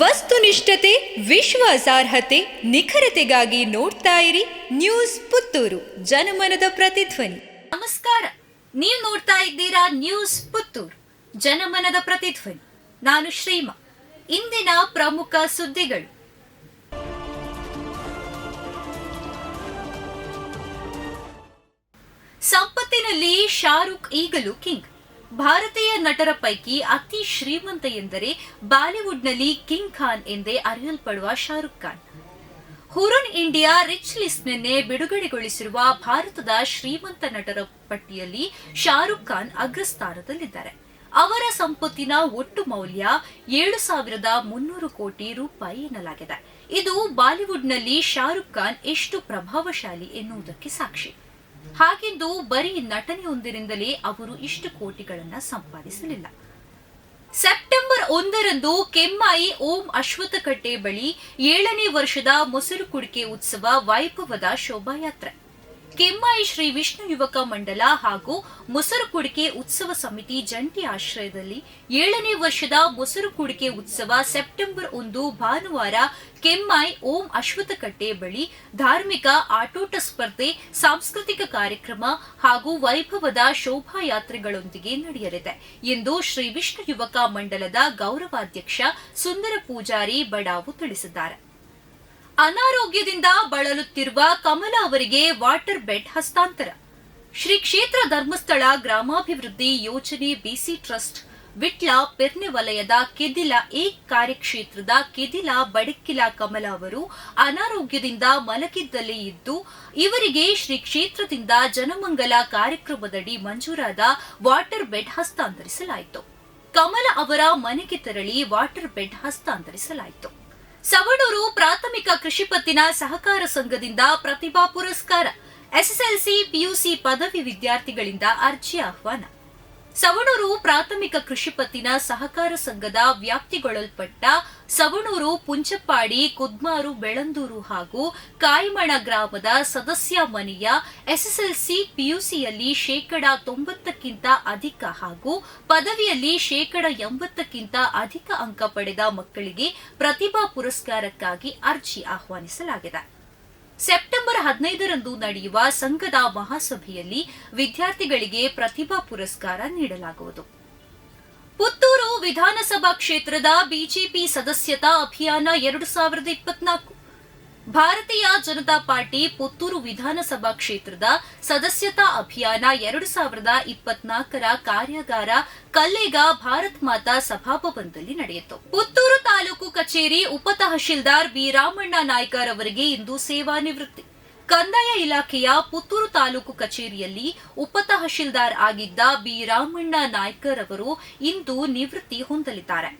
ವಸ್ತುನಿಷ್ಠತೆ, ವಿಶ್ವಾಸಾರ್ಹತೆ, ನಿಖರತೆಗಾಗಿ ನೋಡ್ತಾ ಇರಿ ನ್ಯೂಸ್ ಪುತ್ತೂರು, ಜನಮನದ ಪ್ರತಿಧ್ವನಿ. ನಮಸ್ಕಾರ, ನೀವು ನೋಡ್ತಾ ಇದ್ದೀರಾ ನ್ಯೂಸ್ ಪುತ್ತೂರು, ಜನಮನದ ಪ್ರತಿಧ್ವನಿ. ನಾನು ಶ್ರೀಮಾ, ಇಂದಿನ ಪ್ರಮುಖ ಸುದ್ದಿಗಳು. ಸಂಪತ್ತಿನಲ್ಲಿ ಶಾರುಖ್ ಈಗಲೂ ಕಿಂಗ್. ಭಾರತೀಯ ನಟರ ಪೈಕಿ ಅತಿ ಶ್ರೀಮಂತ ಎಂದರೆ ಬಾಲಿವುಡ್ನಲ್ಲಿ ಕಿಂಗ್ ಖಾನ್ ಎಂದೇ ಅರಿಯಲ್ಪಡುವ Shahrukh Khan. Hurun India rich list ನಿನ್ನೆ ಬಿಡುಗಡೆಗೊಳಿಸಿರುವ ಭಾರತದ ಶ್ರೀಮಂತ ನಟರ ಪಟ್ಟಿಯಲ್ಲಿ ಶಾರುಖ್ ಖಾನ್ ಅಗ್ರಸ್ಥಾನದಲ್ಲಿದ್ದಾರೆ. ಅವರ ಸಂಪತ್ತಿನ ಒಟ್ಟು ಮೌಲ್ಯ ಏಳು ಸಾವಿರದ ಮುನ್ನೂರು ಕೋಟಿ ರೂಪಾಯಿ ಎನ್ನಲಾಗಿದೆ. ಇದು ಬಾಲಿವುಡ್ನಲ್ಲಿ ಶಾರುಖ್ ಖಾನ್ ಎಷ್ಟು ಪ್ರಭಾವಶಾಲಿ ಎನ್ನುವುದಕ್ಕೆ ಸಾಕ್ಷಿ. ಹಾಗೆಂದು ಬರೀ ನಟನೆಯೊಂದರಿಂದಲೇ ಅವರು ಇಷ್ಟು ಕೋಟಿಗಳನ್ನ ಸಂಪಾದಿಸಲಿಲ್ಲ. ಸೆಪ್ಟೆಂಬರ್ ಒಂದರಂದು ಕೆಮ್ಮಾಯಿ ಓಂ ಅಶ್ವತ್ಥಕಟ್ಟೆ ಬಳಿ ಏಳನೇ ವರ್ಷದ ಮೊಸರು ಕುಡಿಕೆ ಉತ್ಸವ ವೈಭವದ ಶೋಭಾಯಾತ್ರೆ. ಕೆಮ್ಮಾಯಿ ಶ್ರೀ ವಿಷ್ಣು ಯುವಕ ಮಂಡಲ ಹಾಗೂ ಮೊಸರು ಕುಡಿಕೆ ಉತ್ಸವ ಸಮಿತಿ ಜಂಟಿ ಆಶ್ರಯದಲ್ಲಿ ಏಳನೇ ವರ್ಷದ ಮೊಸರು ಕುಡಿಕೆ ಉತ್ಸವ ಸೆಪ್ಟೆಂಬರ್ ಒಂದು ಭಾನುವಾರ ಕೆಮ್ಮಾಯಿ ಓಂ ಅಶ್ವಥಕಟ್ಟೆ ಬಳಿ ಧಾರ್ಮಿಕ ಆಟೋಟ ಸ್ಪರ್ಧೆ, ಸಾಂಸ್ಕೃತಿಕ ಕಾರ್ಯಕ್ರಮ ಹಾಗೂ ವೈಭವದ ಶೋಭಾಯಾತ್ರೆಗಳೊಂದಿಗೆ ನಡೆಯಲಿದೆ. ಎಂದು ಶ್ರೀ ವಿಷ್ಣು ಯುವಕ ಮಂಡಲದ ಗೌರವಾಧ್ಯಕ್ಷ ಸುಂದರ ಪೂಜಾರಿ ಬಡಾವು ತಿಳಿಸಿದ್ದಾರೆ. ಅನಾರೋಗ್ಯದಿಂದ ಬಳಲುತ್ತಿರುವ ಕಮಲ ಅವರಿಗೆ ವಾಟರ್ ಬೆಡ್ ಹಸ್ತಾಂತರ. ಶ್ರೀ ಕ್ಷೇತ್ರ ಧರ್ಮಸ್ಥಳ ಗ್ರಾಮಾಭಿವೃದ್ಧಿ ಯೋಜನೆ ಬಿಸಿ ಟ್ರಸ್ಟ್, ವಿಟ್ಲ ಪೆರ್ನೆ ವಲಯದ ಕೆದಿಲ ಏಕ್ ಕಾರ್ಯಕ್ಷೇತ್ರದ ಕೆದಿಲ ಬಡಕ್ಕಿಲ ಕಮಲ ಅವರು ಅನಾರೋಗ್ಯದಿಂದ ಮಲಗಿದ್ದಲ್ಲೇ ಇದ್ದು, ಇವರಿಗೆ ಶ್ರೀ ಕ್ಷೇತ್ರದಿಂದ ಜನಮಂಗಲ ಕಾರ್ಯಕ್ರಮದಡಿ ಮಂಜೂರಾದ ವಾಟರ್ ಬೆಡ್ ಹಸ್ತಾಂತರಿಸಲಾಯಿತು. ಕಮಲ ಅವರ ಮನೆಗೆ ತೆರಳಿ ವಾಟರ್ ಬೆಡ್ ಹಸ್ತಾಂತರಿಸಲಾಯಿತು. ಸವಣೂರು ಪ್ರಾಥಮಿಕ ಕೃಷಿ ಪತ್ತಿನ ಸಹಕಾರ ಸಂಘದಿಂದ ಪ್ರತಿಭಾ ಪುರಸ್ಕಾರ. ಎಸ್ಎಸ್ಎಲ್ಸಿ ಪಿಯುಸಿ ಪದವಿ ವಿದ್ಯಾರ್ಥಿಗಳಿಂದ ಅರ್ಜಿ ಆಹ್ವಾನ. ಸವಣೂರು ಪ್ರಾಥಮಿಕ ಕೃಷಿ ಪತ್ತಿನ ಸಹಕಾರ ಸಂಘದ ವ್ಯಾಪ್ತಿಗೊಳಲ್ಪಟ್ಟ ಸವಣೂರು ಪುಂಚಪ್ಪಾಡಿ, ಕುದ್ಮಾರು ಬೆಳಂದೂರು ಹಾಗೂ ಕಾಯಿಮಣ ಗ್ರಾಮದ ಸದಸ್ಯ ಮನೆಯ ಎಸ್ಎಸ್ಎಲ್ಸಿ ಪಿಯುಸಿಯಲ್ಲಿ ಶೇಕಡ ತೊಂಬತ್ತಕ್ಕಿಂತ ಅಧಿಕ ಹಾಗೂ ಪದವಿಯಲ್ಲಿ ಶೇಕಡ ಎಂಬತ್ತಕ್ಕಿಂತ ಅಧಿಕ ಅಂಕ ಪಡೆದ ಮಕ್ಕಳಿಗೆ ಪ್ರತಿಭಾ ಪುರಸ್ಕಾರಕ್ಕಾಗಿ ಅರ್ಜಿ ಆಹ್ವಾನಿಸಲಾಗಿದೆ. ಸೆಪ್ಟೆಂಬರ್ ಹದಿನೈದರಂದು ನಡೆಯುವ ಸಂಘದ ಮಹಾಸಭೆಯಲ್ಲಿ ವಿದ್ಯಾರ್ಥಿಗಳಿಗೆ ಪ್ರತಿಭಾ ಪುರಸ್ಕಾರ ನೀಡಲಾಗುವುದು. ಪುತ್ತೂರು ವಿಧಾನಸಭಾ ಕ್ಷೇತ್ರದ ಬಿಜೆಪಿ ಸದಸ್ಯತಾ ಅಭಿಯಾನ ಎರಡು ಸಾವಿರದ ಇಪ್ಪತ್ನಾಲ್ಕು. ಭಾರತೀಯ ಜನತಾ ಪಾರ್ಟಿ ಪುತ್ತೂರು ವಿಧಾನಸಭಾ ಕ್ಷೇತ್ರದ ಸದಸ್ಯತಾ ಅಭಿಯಾನ ಎರಡು ಸಾವಿರದ ಇಪ್ಪತ್ನಾಲ್ಕರ ಕಾರ್ಯಾಗಾರ ಕಲ್ಲೇಗ ಭಾರತ್ ಮಾತಾ ಸಭಾಭವನದಲ್ಲಿ ನಡೆಯಿತು. ಪುತ್ತೂರು ಕಚೇರಿ ಉಪ ತಹಶೀಲ್ದಾರ್ ಬಿ ರಾಮಣ್ಣ ನಾಯ್ಕರ್ ಅವರಿಗೆ ಇಂದು ಸೇವಾ ನಿವೃತ್ತಿ. ಕಂದಾಯ ಇಲಾಖೆಯ ಪುತ್ತೂರು ತಾಲೂಕು ಕಚೇರಿಯಲ್ಲಿ ಉಪ ತಹಶೀಲ್ದಾರ್ ಆಗಿದ್ದ ಬಿ ರಾಮಣ್ಣ ನಾಯ್ಕರ್ ಅವರು ಇಂದು ನಿವೃತ್ತಿ ಹೊಂದಲಿದ್ದಾರೆ.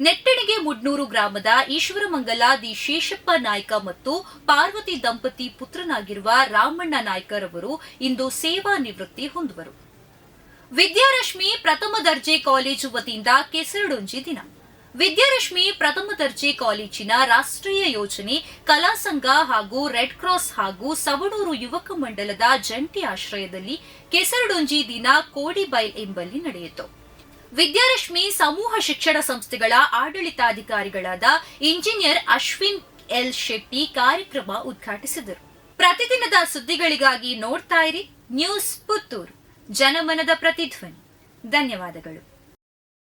ನೆಟ್ಟಣಿಗೆ ಮುಡ್ನೂರು ಗ್ರಾಮದ ಈಶ್ವರಮಂಗಲ ದಿ ಶೇಷಪ್ಪ ನಾಯ್ಕ ಮತ್ತು ಪಾರ್ವತಿ ದಂಪತಿ ಪುತ್ರನಾಗಿರುವ ರಾಮಣ್ಣ ನಾಯ್ಕರ್ ಅವರು ಇಂದು ಸೇವಾ ನಿವೃತ್ತಿ ಹೊಂದುವರು. ವಿದ್ಯಾರಶ್ಮಿ ಪ್ರಥಮ ದರ್ಜೆ ಕಾಲೇಜು ವತಿಯಿಂದ ಕೆಸರಡೊಂಜಿ ದಿನ. ವಿದ್ಯಾರಶ್ಮಿ ಪ್ರಥಮ ದರ್ಜೆ ಕಾಲೇಜಿನ ರಾಷ್ಟ್ರೀಯ ಯೋಜನೆ ಕಲಾಸಂಘ ಹಾಗೂ ರೆಡ್ ಕ್ರಾಸ್ ಹಾಗೂ ಸವಣೂರು ಯುವಕ ಮಂಡಲದ ಜಂಟಿ ಆಶ್ರಯದಲ್ಲಿ ಕೆಸರಡೊಂಜಿ ದಿನ ಕೋಡಿಬೈಲ್ ಎಂಬಲ್ಲಿ ನಡೆಯಿತು. ವಿದ್ಯಾರಶ್ಮಿ ಸಮೂಹ ಶಿಕ್ಷಣ ಸಂಸ್ಥೆಗಳ ಆಡಳಿತಾಧಿಕಾರಿಗಳಾದ ಇಂಜಿನಿಯರ್ ಅಶ್ವಿನ್ ಎಲ್ ಶೆಟ್ಟಿ ಕಾರ್ಯಕ್ರಮ ಉದ್ಘಾಟಿಸಿದರು. ಪ್ರತಿದಿನದ ಸುದ್ದಿಗಳಿಗಾಗಿ ನೋಡ್ತಾ ಇರಿ ನ್ಯೂಸ್ ಪುತ್ತೂರು. ಜನಮನದ ಪ್ರತಿಧ್ವನಿ. ಧನ್ಯವಾದಗಳು.